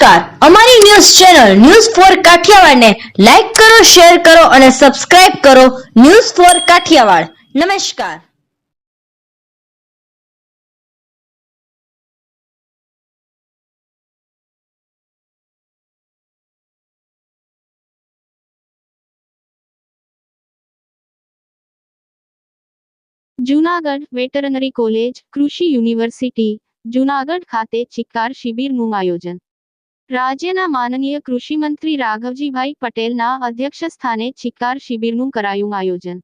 નમસ્કાર. અમારી news channel news for કાઠિયાવાડને લાઈક કરો, શેર કરો અને સબસ્ક્રાઇબ કરો ન્યૂઝ ફોર કાઠિયાવાડ. નમસ્કાર. જૂનાગઢ વેટરનરી કોલેજ, કૃષિ યુનિવર્સિટી, જૂનાગઢ ખાતે ચિક્કાર શિબિરનું આયોજન. રાજ્યના માનનીય કૃષિમંત્રી રાઘવજીભાઈ પટેલના અધ્યક્ષસ્થાને ચિકાર શિબિરનું કરાયું આયોજન.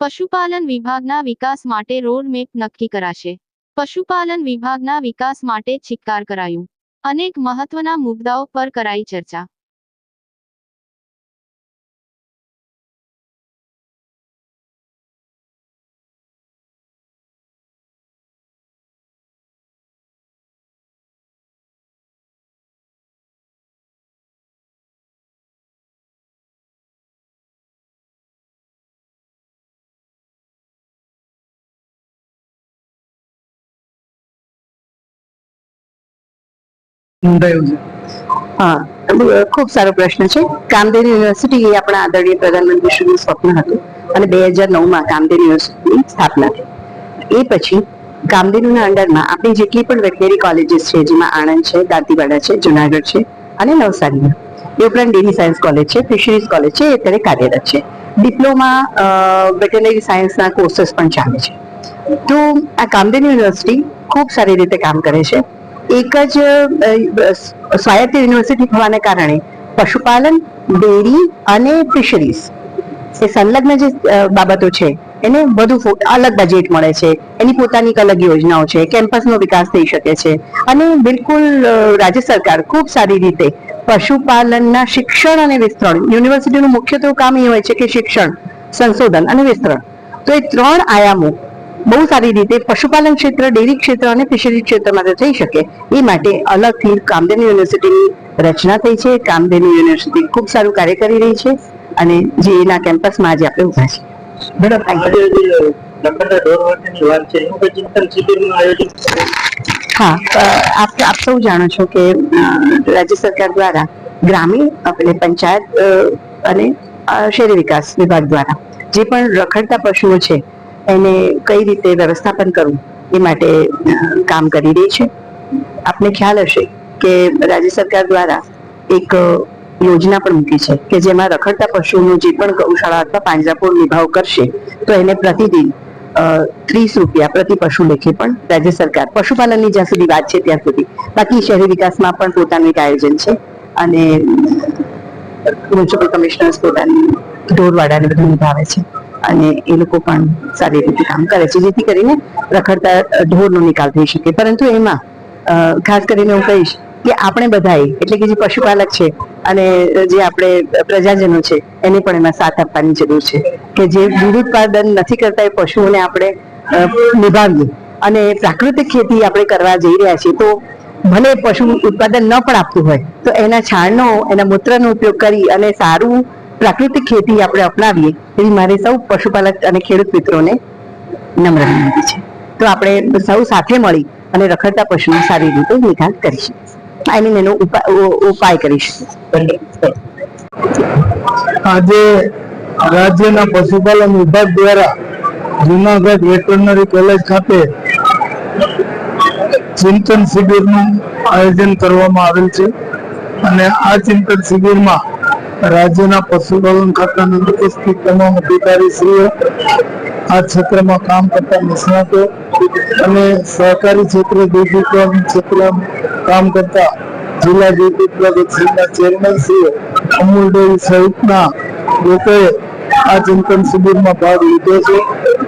પશુપાલન વિભાગના વિકાસ માટે રોડ મેપ નક્કી કરાશે. પશુપાલન વિભાગના વિકાસ માટે ચિકાર કરાયું. અનેક મહત્વના મુદ્દાઓ પર કરાઈ ચર્ચા. નોંધાયું હા ખૂબ સારો પ્રશ્ન છે. કામદેવ યુનિવર્સિટી એ આપણા આદરણીય પ્રધાનમંત્રી શ્રીનું સ્વપ્ન હતું અને બે હજાર નવમાં કામદેવ યુનિવર્સિટીની સ્થાપના થઈ. એ પછી કામધેનુના અંડરમાં આપણી જેટલી પણ વેટનરી કોલેજીસ છે, જેમાં આણંદ છે, દાંતીવાડા છે, જુનાગઢ છે અને નવસારીમાં. એ ઉપરાંત ડેરી સાયન્સ કોલેજ છે ફિશરીઝ કોલેજ છે, એ અત્યારે કાર્યરત છે. ડિપ્લોમા વેટનરી સાયન્સના કોર્સીસ પણ ચાલે છે. તો આ કામદેવ યુનિવર્સિટી ખૂબ સારી રીતે કામ કરે છે. એક જ સ્વાયત્ત યુનિવર્સિટી હોવાને કારણે પશુપાલન, ડેરી અને ફિશરીઝ, એ સંલગ્ન જે બાબતો છે, એને વધુ અલગ બજેટ મળે છે, એની પોતાની અલગ યોજનાઓ છે, કેમ્પસનો વિકાસ થઈ શકે છે. અને બિલકુલ રાજ્ય સરકાર ખૂબ સારી રીતે પશુપાલનના શિક્ષણ અને વિસ્તરણ, યુનિવર્સિટીનું મુખ્યત્વે કામ એ હોય છે કે શિક્ષણ, સંશોધન અને વિસ્તરણ. તો એ ત્રણ આયામો બહુ સારી રીતે પશુપાલન ક્ષેત્ર ડેરી ક્ષેત્ર અને ફિશરી ક્ષેત્રમાં થઈ શકે. એ માટે અલગથી કામધેનુ યુનિવર્સિટીની રચના થઈ છે. કામધેનુ યુનિવર્સિટી ખૂબ સારું કાર્ય કરી રહી છે અને જે એના કેમ્પસમાં આજે આપણે ઊભા છે મેડમ હા આપ આપ સૌ જાણો છો કે રાજ્ય સરકાર દ્વારા ગ્રામીણ અને પંચાયત અને શહેરી વિકાસ વિભાગ દ્વારા જે પણ રખડતા પશુઓ છે એને કઈ રીતે વ્યવસ્થાપન કરવું એ માટે કામ કરી રહી છે. આપને ખ્યાલ હશે કે રાજ્ય સરકાર દ્વારા એક યોજના પણ મૂકી છે કે જેમાં રખડતા પશુઓનું જે પણ ગૌશાળા અથવા પાંજરાપોળ નિભાવ કરશે, તો એને પ્રતિદિન ત્રીસ રૂપિયા પ્રતિ પશુ લેખે પણ રાજ્ય સરકાર, પશુપાલનની જ્યાં સુધી વાત છે ત્યાં સુધી. બાકી શહેરી વિકાસમાં પણ પોતાનું એક આયોજન છે અને મ્યુનિસિપલ કમિશનર્સ પોતાની ઢોરવાડાને બધું નિભાવે છે. અને એ લોકો પણ સારી રીતે કામ કરે છે, જેથી કરીને રખડતા ઢોરનો નિકાલ થઈ શકે. પરંતુ એમાં ખાસ કરીને હું કહીશ કે આપણે બધાએ, એટલે કે જે પશુપાલક છે અને જે આપણે પ્રજાજનો છે, એને પણ એમાં સાથ આપવાની જરૂર છે કે જે દૂધ ઉત્પાદન નથી કરતા એ પશુઓને આપણે નિભાવીએ. અને પ્રાકૃતિક ખેતી આપણે કરવા જઈ રહ્યા છીએ, તો ભલે પશુ ઉત્પાદન ન પણ આપતું હોય, તો એના છાણનો, એના મૂત્રનો ઉપયોગ કરી અને સારું પ્રાકૃતિક ખેતી આપણે અપનાવીએ, એવી મારી સૌ પશુપાલક અને ખેડૂત મિત્રોને નમ્ર વિનંતી છે. તો આપણે સૌ સાથે મળી અને રખડતા પશુનો સારી રીતે નિકાલ કરીશું. આઈ મીન એનો ઉપાય કરીશું. આજે રાજ્યના પશુપાલન વિભાગ દ્વારા જુનાગઢ વેટરનરી કોલેજ ખાતે ચિંતન શિબિરનું આયોજન કરવામાં આવેલ છે. અને આ ચિંતન શિબિરમાં રાજ્યના પશુપાલન ખાતાના ઉપસ્થિત તમામ અધિકારીશ્રીઓ આ ક્ષેત્રમાં કામ કરતા નિષ્ણાતો અને સહકારી ક્ષેત્રે દૂધ ક્ષેત્રમાં કામ કરતા જિલ્લા દૂધ ઉત્પાદક સંઘના ચેરમેન અમૂલ ડેરી સહિતના લોકોએ આ ચિંતન શિબિરમાં ભાગ લીધો છે.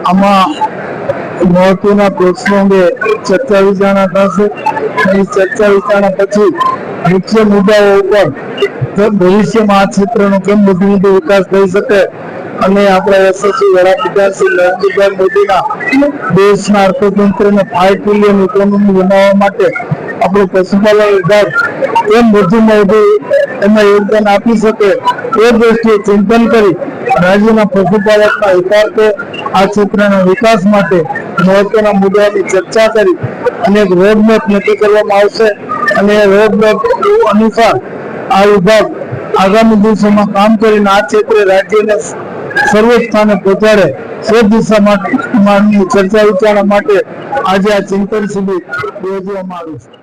આમાં મહત્વના પ્રશ્નો અંગે ચર્ચા વિચારણા થશે. અને ચર્ચા વિચારણા પછી મુખ્ય મુદ્દાઓ ઉપર ભવિષ્યમાં આ ક્ષેત્રનો કેમ વધુ વધુ વિકાસ થઈ શકે? અને આપણા યશસ્વી વડાપ્રધાન શ્રી નરેન્દ્રભાઈ મોદીના દેશના અર્થતંત્રને ફાઈવ ટ્રિલિયન ઇકોનોમી બનાવવા માટે આપણો પશુપાલન વિભાગ કેમ વધુમાં વધુ એમાં યોગદાન આપી શકે એ દ્રષ્ટિએ ચિંતન કરી રાજ્યના પશુપાલકના હિતાર્થે આ ક્ષેત્રના વિકાસ માટે મહત્વના મુદ્દાની ચર્ચા કરી અને રોડમેપ નક્કી કરવામાં આવશે. અને રોડમેપ અનુસાર આ વિભાગ આગામી દિવસોમાં કામ કરીને આ ક્ષેત્રે રાજ્યને સર્વ સ્થાને પહોંચાડે એ દિશા માટે ચર્ચા વિચારણા માટે આજે આ ચિંતન શિબિર યોજવામાં આવ્યું છે.